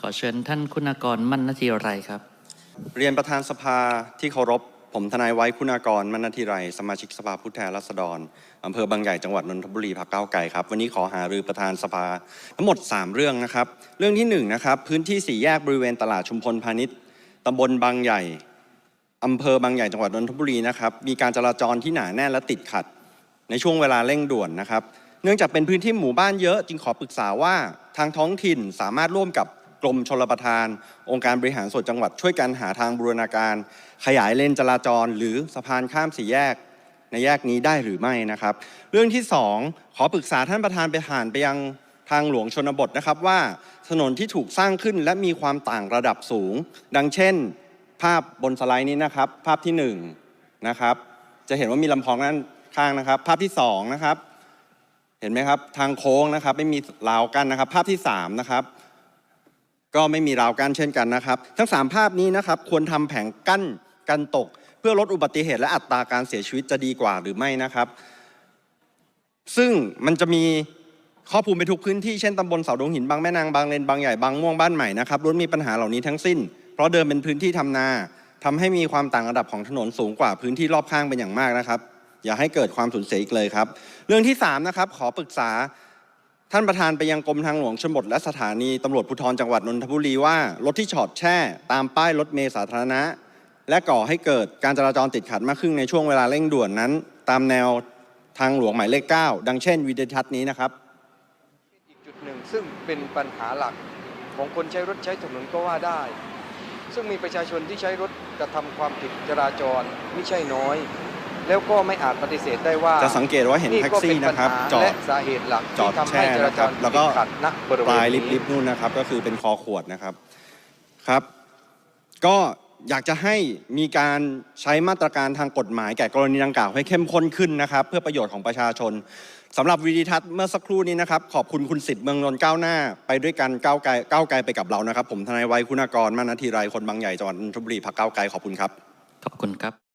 ขอเชิญท่านคุณากรมั่นนาทีไรครับ เรียนประธานสภาที่เคารพ ผมทนายไว้คุณากรมณฑิไร สมาชิกสภาผู้แทนราษฎรอำเภอบางใหญ่จังหวัดนนทบุรีพรรคก้าไกลครับ วันนี้ขอหารือประธานสภา ทั้งหมด 3 เรื่องนะครับ เรื่องที่1นงนะครับพื้นที่สี่แยกบริเวณตลาดชุมพลพาณิชย์ตำบลบางใหญ่อำเภอบางใหญ่จังหวัดนนทบุรีนะครับมีการจราจรที่หนาแน่นและติดขัด ในช่วงเวลาเร่งด่วนนะครับ เนื่องจากเป็นพื้นที่หมู่บ้านเยอะจึงขอปรึกษาว่าทางท้องถิ่นสามารถร่วมกับกรมชลประทาน องค์การบริหารส่วนจังหวัดช่วยกันหาทางบูรณาการ ขยายเลนจราจร หรือสะพานข้ามสี่แยกในแยกนี้ได้หรือไม่นะครับ เรื่องที่สองขอปรึกษาท่านประธานไปผ่านไปยังทางหลวงชนบทนะครับว่า ถนนที่ถูกสร้างขึ้นและมีความต่างระดับสูง ดังเช่น ภาพบนสไลด์นี้นะครับ ภาพที่หนึ่งนะครับจะเห็นว่ามีลำคลองด้านข้างนะครับ ภาพที่สองนะครับ เห็นไหมครับ ทางโค้งนะครับ ไม่มีราวกั้นนะครับ ภาพที่สามนะครับ ก็ไม่มีราวกั้นเช่นกันนะครับ ทั้งสามภาพนี้นะครับ ควรทำแผงกั้นกันตก เพื่อลดอุบัติเหตุและอัตราการเสียชีวิตจะดีกว่าหรือไม่นะครับ ซึ่งมันจะมีข้อมูลไปทุกพื้นที่เช่นตำบลเสาดงหินบางแม่นางบางเลนบางใหญ่บางม่วงบ้านใหม่นะครับล้วนมีปัญหาเหล่านี้ทั้งสิ้น เพราะเดิมเป็นพื้นที่ทำนาทำให้มีความต่างระดับของถนนสูงกว่าพื้นที่รอบข้างเป็นอย่างมากนะครับ อย่าให้เกิดความสูญเสียอีกเลยครับ เรื่องที่สามนะครับขอปรึกษาท่านประธานไปยังกรมทางหลวงชนบทและสถานีตำรวจภูธรจังหวัดนนทบุรีว่ารถที่จอดแช่ ตามป้ายรถเมล์สาธารณะ และก่อให้เกิดการจราจรติดขัดมากขึ้นในช่วงเวลาเร่งด่วนนั้น ตามแนวทางหลวงหมายเลข 9 ดังเช่นวิดีทัศน์นี้นะครับอีกจุดหนึ่งซึ่งเป็นปัญหาหลักของคนใช้รถใช้ถนนก็ว่าได้ ซึ่งมีประชาชนที่ใช้รถกระทำความผิดจราจรไม่ใช่น้อย แล้วก็ไม่อาจปฏิเสธได้ว่าจะสังเกตว่าเห็นแท็กซี่นะครับจอและดสาเหตุหลักจอดที่ทำให้แช่จราจนะครับรแล้วก็ติดขัดณบริเวปณลายลิฟต์ลินี้ฟต์นู่นนะครับ ก็คือเป็นคอขวดนะครับครับ ก็อยากจะให้มีการใช้มาตรการทางกฎหมายแก่กรณีดังกล่าวให้เข้มข้นขึ้นนะครับ เพื่อประโยชน์ของประชาชนสำหรับวิดีทัศน์เมื่อสักครู่นี้นะครับ ขอบคุณคุณสิทธิ์เมืองนนท์ก้าวหน้า ไปด้วยกันก้าวไกลก้าวไกลไปกับเรานะครับ ผมทนายไว้คุณากรมานาทีไรคนบางใหญ่จังหวัดนนทบุรีพักก้าวไกลขอบคุณครับ ขอบคุณครับ